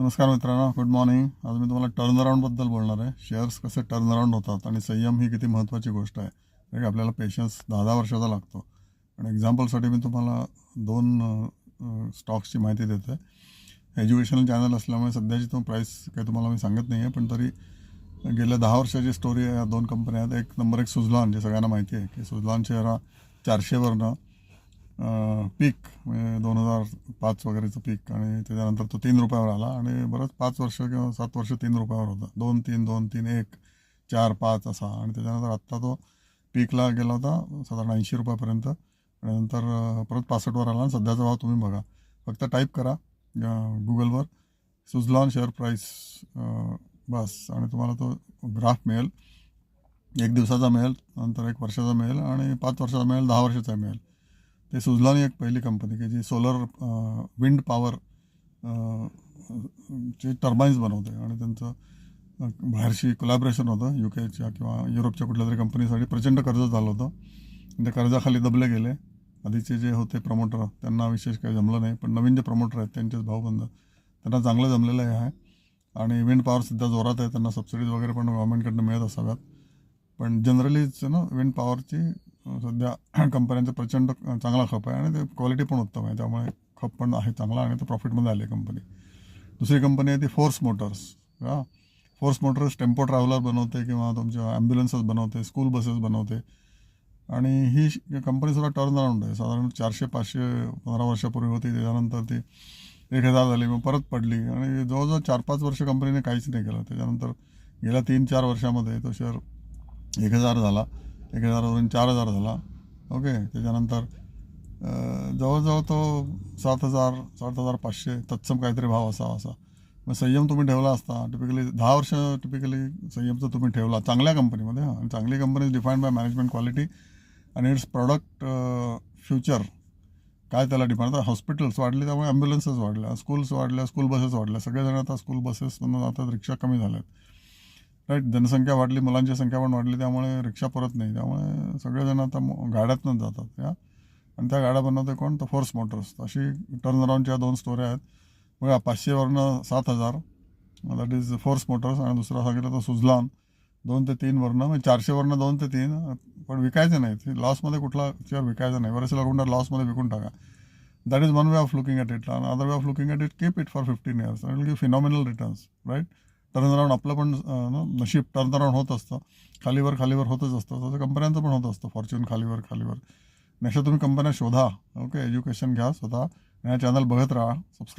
नमस्कार मित्रांनो good morning आज मी तुम्हाला टर्न अराऊंडबद्दल बोलणार आहे. शेअर्स कसे टर्न अराऊंड होतात आणि संयम ही किती महत्त्वाची गोष्ट आहे कारण की आपल्याला पेशन्स दहा दहा वर्षाचा लागतो. आणि एक्झाम्पलसाठी मी तुम्हाला दोन स्टॉक्सची माहिती देतो आहे एज्युकेशनल चॅनल असल्यामुळे सध्याची तो प्राईस काही तुम्हाला मी सांगत नाही आहे पण तरी गेल्या दहा वर्षाची स्टोरी आहे या दोन कंपन्या आहेत. एक नंबर एक सुजलान जे सगळ्यांना माहिती आहे की सुजलान शेअर हा चारशेवरनं पीक म्हणजे दोन हजार पाच वगैरेचं पीक आणि त्याच्यानंतर तो तीन रुपयावर आला आणि बरंच पाच वर्ष किंवा सात वर्ष तीन रुपयावर होता. दोन तीन दोन तीन एक चार पाच असा. आणि त्याच्यानंतर आत्ता तो पीकला गेला होता साधारण ऐंशी रुपयापर्यंत. आणि नंतर परत पासष्टवर आला आणि सध्याचा भाव तुम्ही बघा. फक्त टाईप करा गुगलवर सुझलॉन शेअर प्राईस बस. आणि तुम्हाला तो ग्राफ मिळेल. एक दिवसाचा मिळेल नंतर एक वर्षाचा मिळेल आणि पाच वर्षाचा मिळेल दहा वर्षाचा मिळेल. ते सुझलॉन एक पहिली कंपनी की जी सोलर विंड पॉवर चे टर्बाईन्स बनवते. आणि त्यांचं बाहेरशी कोलॅबरेशन होतं यू केच्या किंवा युरोपच्या कुठल्या तरी कंपनीसाठी प्रचंड कर्ज झालं होतं. आणि त्या कर्जाखाली दबले गेले. आधीचे जे होते प्रमोटर त्यांना विशेष काही जमलं नाही. पण नवीन जे प्रमोटर आहेत त्यांचेच भाऊबंद त्यांना चांगलं जमलेलं आहे. आणि विंड पॉवर सध्या जोरात आहे. त्यांना सबसिडीज वगैरे पण गव्हर्मेंटकडनं मिळत असाव्यात. पण जनरलीच ना विंड पॉवरची सध्या कंपन्यांचा प्रचंड चांगला खप आहे आणि ते क्वालिटी पण उत्तम आहे. त्यामुळे खप पण आहे चांगला आणि तो प्रॉफिटमध्ये आली कंपनी दुसरी कंपनी आहे ती फोर्स मोटर्स का फोर्स मोटर्स टेम्पो ट्रॅव्हलर बनवते किंवा तुमच्या ॲम्ब्युलन्सेस बनवते स्कूल बसेस बनवते. आणि ही कंपनीसुद्धा टर्न अराउंड आहे. साधारण चारशे पाचशे पंधरा वर्षापूर्वी होती. त्याच्यानंतर ती एक हजार झाली. मग परत पडली. आणि जवळजवळ चार पाच वर्ष कंपनीने काहीच नाही केलं. त्याच्यानंतर गेल्या तीन चार वर्षामध्ये तो शेअर एक हजार झाला. एक हजारावरून चार हजार झाला. ओके त्याच्यानंतर जवळजवळ तो सात हजार सात हजार पाचशे तत्सम काहीतरी भाव असावा असा. मग संयम तुम्ही ठेवला असता. टिपिकली दहा वर्ष टिपिकली संयमचं तुम्ही ठेवला. चांगल्या कंपनीमध्ये हां. आणि चांगली company defined by management quality आणि इट्स प्रॉडक्ट फ्युचर काय त्याला डिमांड आता हॉस्पिटल्स वाढले त्यामुळे ॲम्ब्युलन्सेस वाढल्या स्कूल्स वाढल्या स्कूल बसेस वाढल्या. सगळेजण आता स्कूल बसेसमधून जातात रिक्षा कमी झाल्या आहेत राईट जनसंख्या वाढली मुलांची संख्या पण वाढली त्यामुळे रिक्षा परत नाही. त्यामुळे सगळेजण आता गाड्यातनं जातात या. आणि त्या गाड्या बनवते कोण? तर फोर्स मोटर्स अशी टर्न अराऊंडच्या दोन स्टोऱ्या आहेत. बघा पाचशेवरनं सात हजार. दॅट इज फोर्स मोटर्स आणि दुसरा सांगितलं तर सुजलान दोन ते तीन वरनं म्हणजे चारशेवरनं दोन ते तीन पण विकायचं नाही लॉसमध्ये कुठला शेअर विकायचं नाही. बरेचसे लोक लॉसमध्ये विकून टाका. That is one way of looking at it other way of looking at it keep it for fifteen years will give phenomenal returns right turnaround आपलं पण नशीब टर्नअराऊंड होत असतं. खालीवर खालीवर होतच असतं. तसं कंपन्यांचं पण होत असतं. फॉर्च्यून खालीवर खालीवर. नेक्स्ट तुम्ही कंपन्या शोधा. ओके एज्युकेशन घ्या स्वतः. आणि चॅनल बघत राहा. सबस्क्राईब